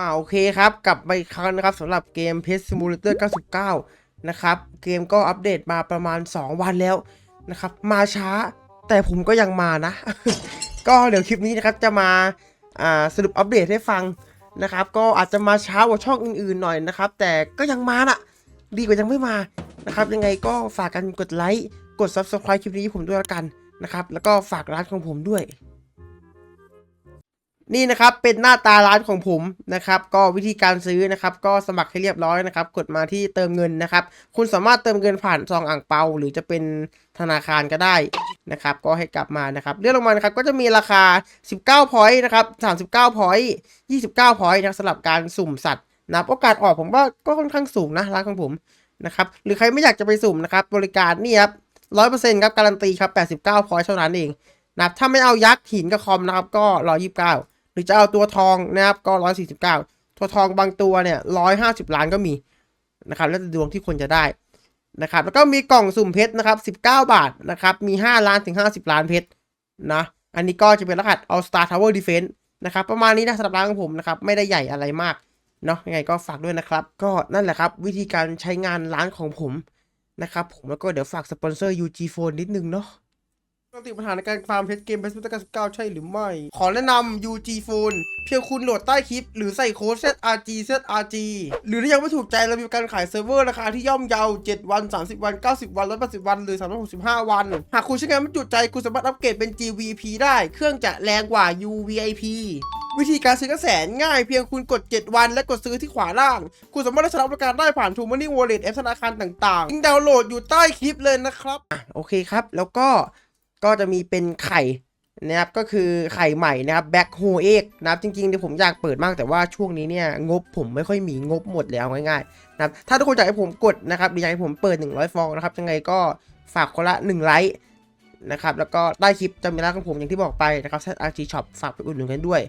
อ่าโอเคครับ กลับมาอีกครั้งนะครับสำหรับเกม Pet Simulator 99 นะครับ เกมก็อัปเดตมาประมาณ 2 วันแล้วนะครับ มาช้าแต่ผมก็ยังมานะ ก็เดี๋ยวคลิปนี้นะครับจะมาอ่าสรุปอัปเดตให้ฟังนะครับ ก็อาจจะมาช้ากว่าช่องอื่นๆหน่อยนะครับ แต่ก็ยังมาน่ะ ดีกว่ายังไม่มานะครับ ยังไงก็ฝากกันกดไลค์กด Subscribe คลิปนี้ผมด้วยละกันนะครับ แล้วก็ฝากร้านของผมด้วย นี่นะครับเป็นหน้าตาร้านของผมนะครับก็วิธีการซื้อนะครับก็สมัครให้เรียบร้อยนะครับกดมาที่เติมเงินนะครับ คุณสามารถเติมเงินผ่านซองอ่างเปา หรือจะเป็นธนาคารก็ได้นะครับก็ให้กลับมานะครับเลื่อนลงมานะครับก็จะมีราคา 19พอยต์นะครับ39พอยต์29พอยต์นะสำหรับการสุ่มสัตว์นะครับโอกาสออกผมว่าก็ค่อนข้างสูงนะร้านของผมนะครับหรือใครไม่อยากจะไปสุ่มนะครับบริการนี่ครับร้อยเปอร์เซ็นต์ครับการันตีครับ89พอยต์เท่านั้นเองนะครับถ้าไม่เอายักษ์หินกับคอมนะครับก็129 รือจะเอาตัวทองนะครับก็ร้อยสี่สิบเก้าตัวทองบางตัวเนี่ยร้อยห้าสิบล้านก็มีนะครับแล้วแต่ดวงที่คนจะได้นะครับแล้วก็มีกล่องสุ่มเพชรนะครับสิบเก้าบาทนะครับมีห้าล้านถึงห้าสิบล้านเพชรนะอันนี้ก็จะเป็นรหัส All Star Tower Defense นะครับประมาณนี้นะสำหรับร้านของผมนะครับไม่ได้ใหญ่อะไรมากเนาะยังไงก็ฝากด้วยนะครับ ก็นั่นแหละครับวิธีการใช้งานร้านของผมนะครับผมแล้วก็เดี๋ยวฝากสปอนเซอร์ UG Phone นิดนึงเนาะ ปกติปัญหาในการฟาร์มเพชรเกมเพชรพุทธการ19ใช่หรือไม่ ขอแนะนำ UG Phone เพียงคุณโหลดใต้คลิป หรือใส่โค้ด ZRG ZRG หรือถ้ายังไม่ถูกใจเรามีการขายเซิร์ฟเวอร์ราคาที่ย่อมเยา7วัน 30 วัน 90 วัน 180 วัน หรือ 365 วัน หากคุณใช้งานไม่จุดใจ คุณสามารถอัปเกรดเป็น GVP ได้ เครื่องจะแรงกว่า UVIP วิธีการซื้อกระแสนง่ายเพียงคุณกด 7 วัน และกดซื้อที่ขวาล่าง คุณสามารถได้ใช้บริการได้ผ่าน t ูมันนี่วอลเล็ตแอปธนาคารต่างๆลิงก์ดาวน์โหลดอยู่ใต้คลิปเลยนะครับอะโอเคครับ แล้วก็ ก็จะมีเป็นไข่นะครับก็คือไข่ใหม่นะครับแบ็คโฮเอ็กนะครับจริงๆเดี๋ยวผมอยากเปิดมากแต่ว่าช่วงนี้เนี่ยงบผมไม่ค่อยมีงบหมดแล้วง่ายๆนะครับถ้าทุกคนอยากให้ผมกดนะครับหรือยากให้ผมเปิด 100 ฟองนะครับยังไงก็ฝากคนละ 1 ไลค์นะครับแล้วก็ได้คลิปจะมีร้านของผมอย่างที่บอกไปนะครับแ RG Shop ฝากไปอุดหนุนกันด้วย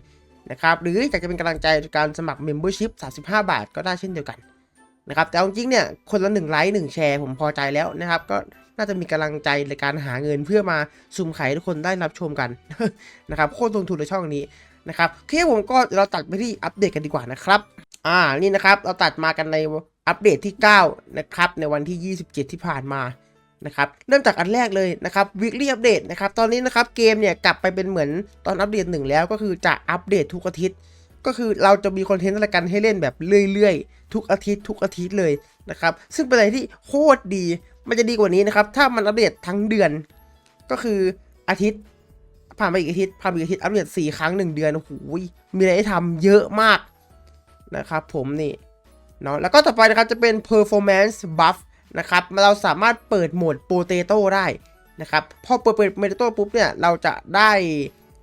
นะครับหรืออยากจะเป็นกำลังใจในการสมัคร Membership 35 บาทก็ได้เช่นเดียวกันนะครับแต่จริงๆเนี่ยคนละ1ไลค์1แชร์ผมพอใจแล้วนะครับก็ น่าจะมีกำลังใจในการหาเงินเพื่อมาซุ่มไข่ทุกคนได้รับชมกันนะครับโคตรลงทุนในช่องนี้นะครับโอเคผมก็เราตัดไปที่อัปเดตกันดีกว่านะครับอ่านี่นะครับเราตัดมากันในอัปเดตที่ 9 นะครับ ในวันที่ 27 ที่ผ่านมานะครับเริ่มจากอันแรกเลยนะครับ weekly update นะครับตอนนี้นะครับเกมเนี่ยกลับไปเป็นเหมือนตอนอัปเดตหนึ่งแล้วก็คือจะอัปเดตทุกอาทิตย์ ก็คือเราจะมีคอนเทนต์อะไรกันให้เล่นแบบเรื่อยๆ ทุกอาทิตย์ ทุกอาทิตย์เลยนะครับซึ่งเป็นอะไรที่โคตรดี มันจะดีกว่านี้นะครับ ถ้ามันอัปเดตทั้งเดือน ก็คืออาทิตย์ผ่านไปอีกอาทิตย์ผ่านไปอีกอาทิตย์อัปเดตสี่ครั้งหนึ่งเดือนโอ้โหมีอะไรให้ทำเยอะมากนะครับผมนี่เนาะแล้วก็ต่อไปนะครับจะเป็น performance buff นะครับเราสามารถเปิดโหมด potato ได้นะครับพอเปิดเปิด potato ปุ๊บเนี่ยเราจะได้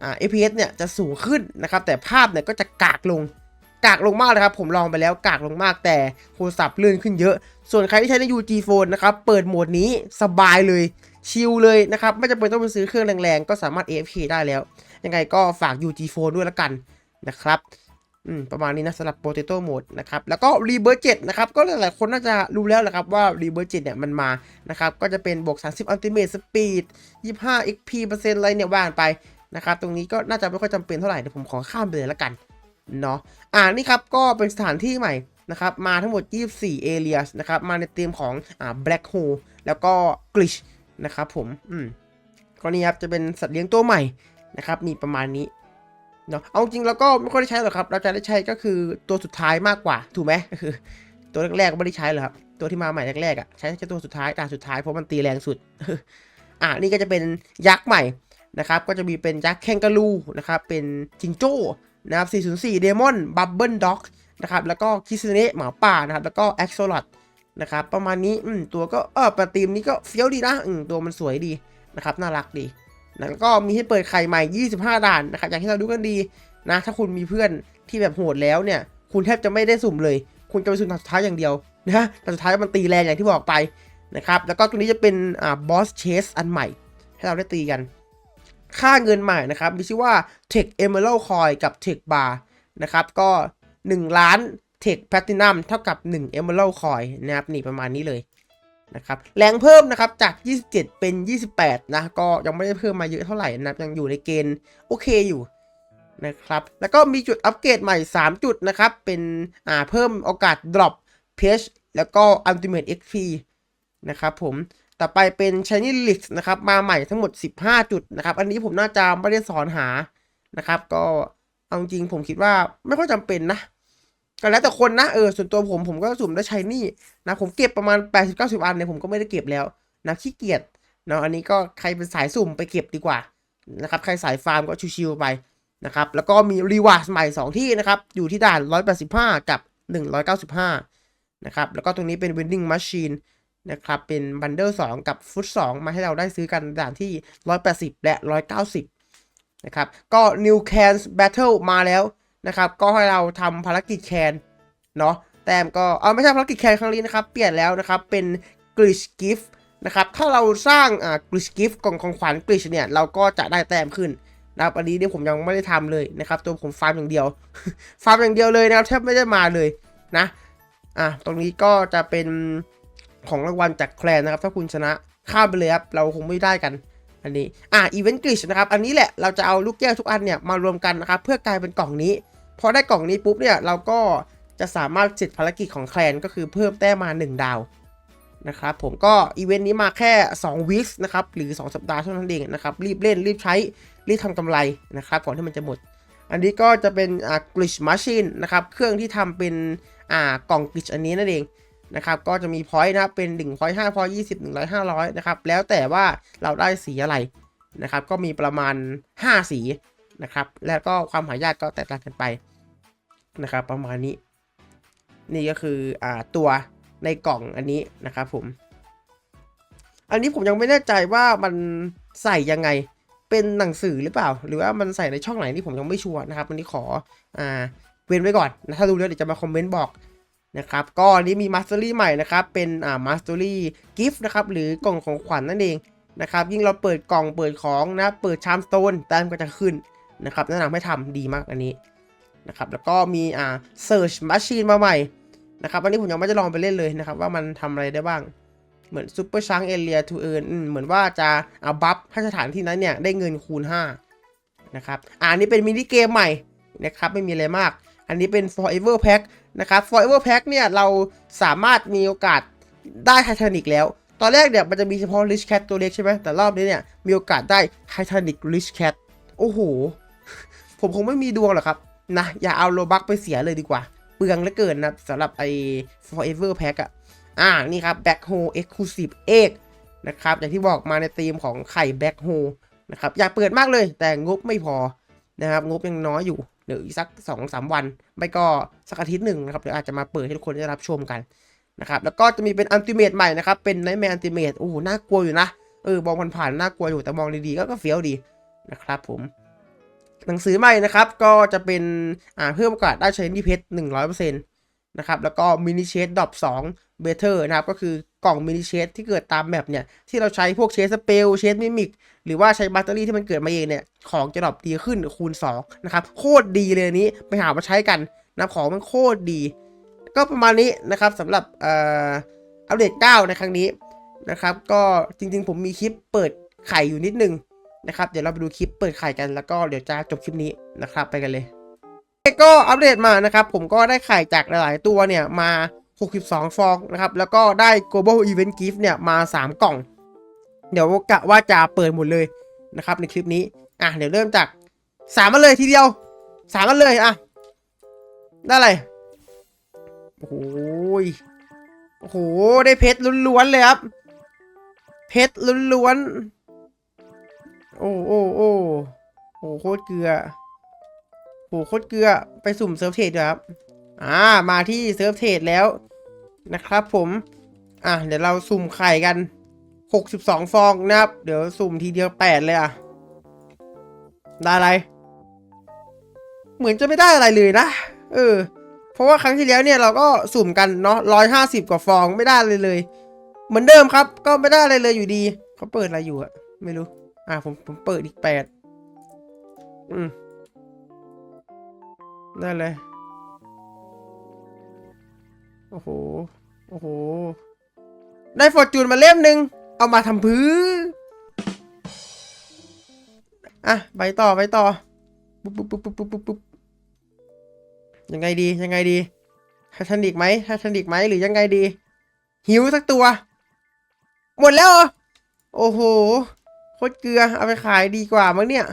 อ่า FPS เนี่ยจะสูงขึ้นนะครับแต่ภาพเนี่ยก็จะกากลง กากลงมากเลยครับ ผมลองไปแล้วกากลงมากแต่โทรศัพท์เลื่อนขึ้นเยอะ ส่วนใครที่ใช้ใน UG Phone นะครับ เปิดโหมดนี้สบายเลยชิลเลยนะครับ ไม่จำเป็นต้องไปซื้อเครื่องแรงๆ ก็สามารถ AFK ได้แล้ว ยังไงก็ฝาก UG Phone ด้วยละกันนะครับประมาณนี้นะสำหรับ Potato Mode นะครับ แล้วก็ Rebirth 7นะครับ ก็หลายๆคนน่าจะรู้แล้วแหละครับว่า Rebirth 7เนี่ยมันมานะครับ ก็จะเป็นบวก 30 Ultimate Speed 25 XP เปอร์เซ็นต์อะไรเนี่ยว่านไปนะครับ ตรงนี้ก็น่าจะไม่ค่อยจำเป็นเท่าไหร่เดี๋ยวผมขอข้ามไปเลยละกัน เนาะอ่านี่ครับก็เป็นสถานที่ใหม่นะครับมาทั้งหมด 24 areas นะครับมาในธีมของอ่า black hole แล้วก็ glitch นะครับผมอืมก็นี่ครับจะเป็นสัตว์เลี้ยงตัวใหม่นะครับมีประมาณนี้เนาะเอาจริงแล้วก็ไม่ค่อยได้ใช้หรอกครับ เราจะได้ใช้ก็คือตัวสุดท้ายมากกว่า ถูกไหมก็คือ ตัวแรกๆก็ไม่ได้ใช้หรอกครับ ตัวที่มาใหม่แรกๆอะใช้แค่ตัวสุดท้ายตาสุดท้ายเพราะมันตีแรงสุด อ่านี่ก็จะเป็นยักษ์ใหม่นะครับ ก็จะมีเป็นยักษ์แคนการูนะครับ เป็นจิงโจ้ นะครับ404 Demon Bubble Dog นะครับ แล้วก็คิสเนะหมาป่านะครับ แล้วก็ a x o l o t นะครับ ประมาณนี้อืมตัวก็เออประตีมนี้ก็เฟี้ยวดีนะอืมตัวมันสวยดีนะครับ น่ารักดีนะแล้วก็มีให้เปิดไข่ใหม่ 25 ด่านนะครับ อย่างที่เราดูกันดีนะ ถ้าคุณมีเพื่อนที่แบบโหดแล้วเนี่ย คุณแทบจะไม่ได้สุ่มเลย คุณจะไปสุ่มด่านสุดท้ายอย่างเดียวนะแต่สุดท้ายมันตีแรงอย่างที่บอกไปนะครับ แล้วก็ตัวนี้จะเป็นอ่า boss chase อันใหม่ ให้เราได้ตีกัน ค่าเงินใหม่นะครับ มีชื่อว่า Tech Emerald Coin กับ Tech Bar นะครับ ก็ 1 ล้าน Tech Platinum เท่ากับ 1 Emerald Coin นะครับ นี่ประมาณนี้เลยนะครับแรงเพิ่มนะครับจาก 27 เป็น 28 นะ ก็ยังไม่ได้เพิ่มมาเยอะเท่าไหร่นะครับยังอยู่ในเกณฑ์โอเคอยู่นะครับ แล้วก็มีจุดอัปเกรดใหม่ 3 จุดนะครับ เป็นอ่าเพิ่มโอกาส drop page แล้วก็ ultimate XP นะครับผม ต่อไปเป็น shiny l i x นะครับมาใหม่ทั้งหมด 15 จุดนะครับ อันนี้ผมน่าจะไม่ได้สอนหานะครับ ก็เอาจริงผมคิดว่าไม่ค่อยจำเป็นนะก็แล้วแต่คนนะเออส่วนตัวผมผมก็สุ่มได้ shiny นะผมเก็บประมาณ 80-90 อันเนี่ยผมก็ไม่ได้เก็บแล้วนะขี้เกียจเนาะอันนี้ก็ใครเป็นสายสุ่มไปเก็บดีกว่านะครับใครสายฟาร์มก็ชิวๆไปนะครับแล้วก็มีรีวาร์ดใหม่ 2 ที่นะครับอยู่ที่ด่าน 185 กับ 195 นะครับแล้วก็ตรงนี้เป็น vending machine นะครับเป็นบันเดิล2กับฟุต2มาให้เราได้ซื้อกันด่านที่ 180 และ 190 นะครับ ก็ New Cans Battle มาแล้วนะครับ ก็ให้เราทำภารกิจแคนเนาะแต้มก็เอาไม่ใช่ภารกิจแคนครั้งนี้นะครับ เปลี่ยนแล้วนะครับเป็น Glitch Gift นะครับถ้าเราสร้างอ่า Glitch Gift กล่องของขวัญ Glitch เนี่ยเราก็จะได้แต้มขึ้นนะครับอันนี้เนี่ยผมยังไม่ได้ทำเลยนะครับตัวผมฟาร์มอย่างเดียว ฟาร์มอย่างเดียวเลยนะครับแทบไม่ได้มาเลยนะอะตรงนี้ก็จะเป็น ของรางวัลจากแคลนนะครับ ถ้าคุณชนะข้ามไปเลยครับ เราคงไม่ได้กัน อันนี้ อะอีเวนต์กลิชนะครับ อันนี้แหละเราจะเอาลูกแก้วทุกอันเนี่ยมารวมกันนะครับ เพื่อกลายเป็นกล่องนี้ พอได้กล่องนี้ปุ๊บเนี่ยเราก็จะสามารถเสร็จภารกิจของแคลนก็คือเพิ่มแต้มมา 1 ดาวนะครับผมก็อีเวนต์นี้มาแค่2วีคนะครับหรือ 2 สัปดาห์เท่านั้นเองนะครับ รีบเล่นรีบใช้ รีบทำกำไรนะครับก่อนที่มันจะหมด อันนี้ก็จะเป็นอ่ากลิชมาชินนะครับ เครื่องที่ทำเป็นอ่ากล่องกลิชอันนี้นั่นเอง นะครับก็จะมีพอยต์นะครับเป็น1พอยต์5พอยต์20 100 500นะครับแล้วแต่ว่าเราได้สีอะไรนะครับก็มีประมาณ 5 สีนะครับแล้วก็ความหายากก็แตกต่างกันไปนะครับประมาณนี้ นี่ก็คืออ่าตัวในกล่องอันนี้นะครับผม อันนี้ผมยังไม่แน่ใจว่ามันใส่ยังไงเป็นหนังสือหรือเปล่า หรือว่ามันใส่ในช่องไหนที่ผมยังไม่ชัวร์นะครับวันนี้ขออ่าเว้นไว้ก่อนนะถ้ารู้แล้วเดี๋ยวจะมาคอมเมนต์บอก นะครับก็อันนี้มีมาสเตอรี่ใหม่นะครับเป็นอ่ามาสเตอรี่กิฟต์นะครับหรือกล่องของขวัญนั่นเองนะครับยิ่งเราเปิดกล่องเปิดของนะเปิดชามสโตนแต้มก็จะขึ้นนะครับแนะนำให้ทำดีมากอันนี้นะครับแล้วก็มีอ่า search machine มาใหม่นะครับอันนี้ผมยังไม่ได้ลองไปเล่นเลยนะครับว่ามันทำอะไรได้บ้างเหมือนซูเปอร์ชังเอเรียทูเอิร์นเหมือนว่าจะเอาบัฟให้สถานที่นั้นเนี่ยได้เงินคูณ5นะครับอ่านนี้เป็นมินิเกมใหม่นะครับไม่มีอะไรมาก อันนี้เป็น forever pack นะครับ forever pack เนี่ยเราสามารถมีโอกาสได้ไททานิกแล้ว ตอนแรกเนี่ยมันจะมีเฉพาะ rich cat ตัวเล็กใช่ไหมแต่รอบนี้เนี่ยมีโอกาสได้ไททานิก rich cat โอ้โห ผมคงไม่มีดวงหรอกครับนะอย่าเอาโลบักไปเสียเลยดีกว่า เปลืองเหลือเกินนะสำหรับไอ้ forever pack อะอ่านี่ครับ Back Hole Exclusive เอกนะครับอย่างที่บอกมาในธีมของไข่ Back Hole นะครับอยากเปิดมากเลยแต่งบไม่พอนะครับงบยังน้อยอยู่ เดี๋ยวอีกสัก2-3วัน ไม่ก็สักอาทิตย์หนึ่งนะครับเดี๋ยวอาจจะมาเปิดให้ทุกคนได้รับชมกันนะครับแล้วก็จะมีเป็นอันติเมตใหม่นะครับ เป็นไนท์แมนอันติเมตโอ้น่ากลัวอยู่นะเออมองผ่านๆน่ากลัวอยู่แต่มองดีๆก็ก็เฟี้ยวดีนะครับผมหนังสือใหม่นะครับก็จะเป็นอ่าเพิ่มโอกาสได้ใช้นิเพชร100%นต์นะครับแล้วก็มินิเชดดอป2เบเทอร์นะครับก็คือ กล่องมินิเชดที่เกิดตามแมปเนี่ยที่เราใช้พวกเชสสเปลเชสมิมิกหรือว่าใช้แบตเตอรี่ที่มันเกิดมาเองเนี่ยของจะดรอปดีขึ้นคูณ2นะครับโคตรดีเลยนี้ไปหามาใช้กันนะของมันโคตรดี ก็ประมาณนี้นะครับสำหรับอัปเดต9ในครั้งนี้นะครับ ก็จริงๆ ผมมีคลิปเปิดไข่อยู่นิดนึงนะครับเดี๋ยวเราไปดูคลิปเปิดไข่กันแล้วก็เดี๋ยวจะจบคลิปนี้นะครับไปกันเลยก็อัปเดตมานะครับผมก็ได้ไข่จากหลาย ๆ ตัวเนี่ยมา 62 ฟองนะครับ แล้วก็ได้ global event gift เนี่ยมา 3 กล่อง เดี๋ยวกะว่าจะเปิดหมดเลยนะครับในคลิปนี้ อะ เดี๋ยวเริ่มจากสามมาเลยทีเดียวสามมาเลยอะ ได้อะไร โอ้โหยโอ้โห ได้เพชรล้วนๆเลยครับ เพชรล้วนๆ โอ้โอ้โอ้โอ้โคตรเกลือโหโคตรเกลือ ไปสุ่มเซิร์ฟเทรดด้วยครับ อ่า มาที่เซิร์ฟเทรดแล้ว นะครับผมอะเดี๋ยวเราสุ่มไข่กัน 62 ฟองนะครับ เดี๋ยวสุ่มทีเดียว 8 เลยอะ ได้อะไร เหมือนจะไม่ได้อะไรเลยนะ เออ เพราะว่าครั้งที่แล้วเนี่ยเราก็สุ่มกันเนาะ150กว่าฟองไม่ได้เลยเลย เหมือนเดิมครับ ก็ไม่ได้อะไรเลยอยู่ดี เขาเปิดอะไรอยู่อะไม่รู้ อะผมผมเปิดอีก8อืมได้เลย โอ้โห โอ้โห ได้ฟอร์จูนมาเล่มหนึ่งเอามาทำพื้นอะ ไปต่อ ไปต่อปุ๊บปุ๊บปุ๊บปุ๊บปุ๊บปุ๊บปุ๊บยังไงดี ยังไงดีไททานิกไหมไททานิกไหมหรือยังไงดี หิวสักตัว หมดแล้วเหรอโอ้โห โคตรเกลือ เอาไปขายดีกว่ามั้งเนี่ย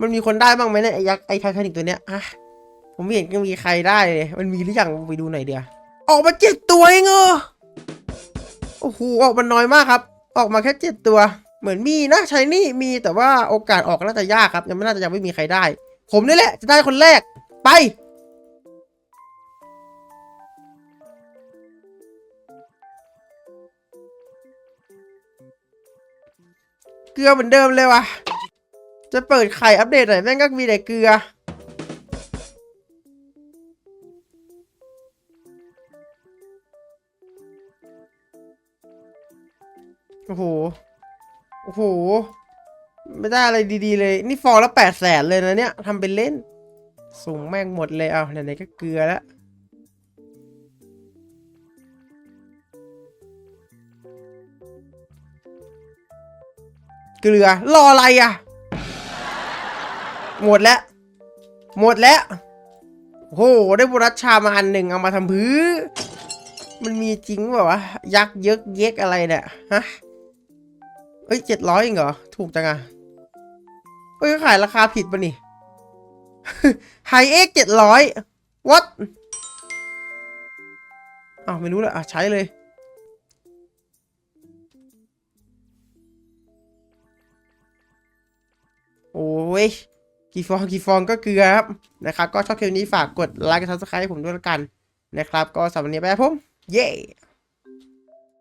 มันมีคนได้บ้างไหมเนี่ยไอ้ยักษ์ไอ้ไททานิกตัวเนี้ยอะ ผมไม่เห็นจะมีใครได้เลย มันมีหรือยังไปดูหน่อยเดียว ออกมาเจ็ดตัวเองเออโอ้โหออกมาน้อยมากครับ ออกมาแค่เจ็ดตัว เหมือนมีนะใช้นี่มีแต่ว่าโอกาสออกน่าจะยากครับ ยังไม่น่าจะยังไม่มีใครได้ ผมนี่แหละจะได้คนแรก ไป เกลือเหมือนเดิมเลยว่ะ จะเปิดไข่อัปเดตหน่อยแม่งก็มีแต่เกลือ โอ้โห โอ้โห ไม่ได้อะไรดีๆเลย นี่ฟองละแปดแสนเลยนะเนี่ยทำเป็นเล่นส่งแม่งหมดเลยเอาไหนๆก็เกลือแล้วเกลือ รออะไรอะ หมดแล้ว หมดแล้วโอ้โหได้โบนัสชามาอันหนึ่งเอามาทำพื้นมันมีจริงเปล่าวะยักษ์เยกเยกอะไรเนี่ย ฮะ เอ้ยเจ็ดร้อยเองเหรอ ถูกจังอะเอ้ยขายราคาผิดปะนี่ไฮเอ็กเจ็ดร้อยวัดอ้าวไม่รู้ละอะใช้เลย โอ้ยกี่ฟองกี่ฟองก็เกลือครับนะครับ ก็ชอบคลิปนี้ฝากกดไลค์กดซับสไครต์ผมด้วยละกันนะครับ ก็สำหรับวันนี้ไปครับผม เย้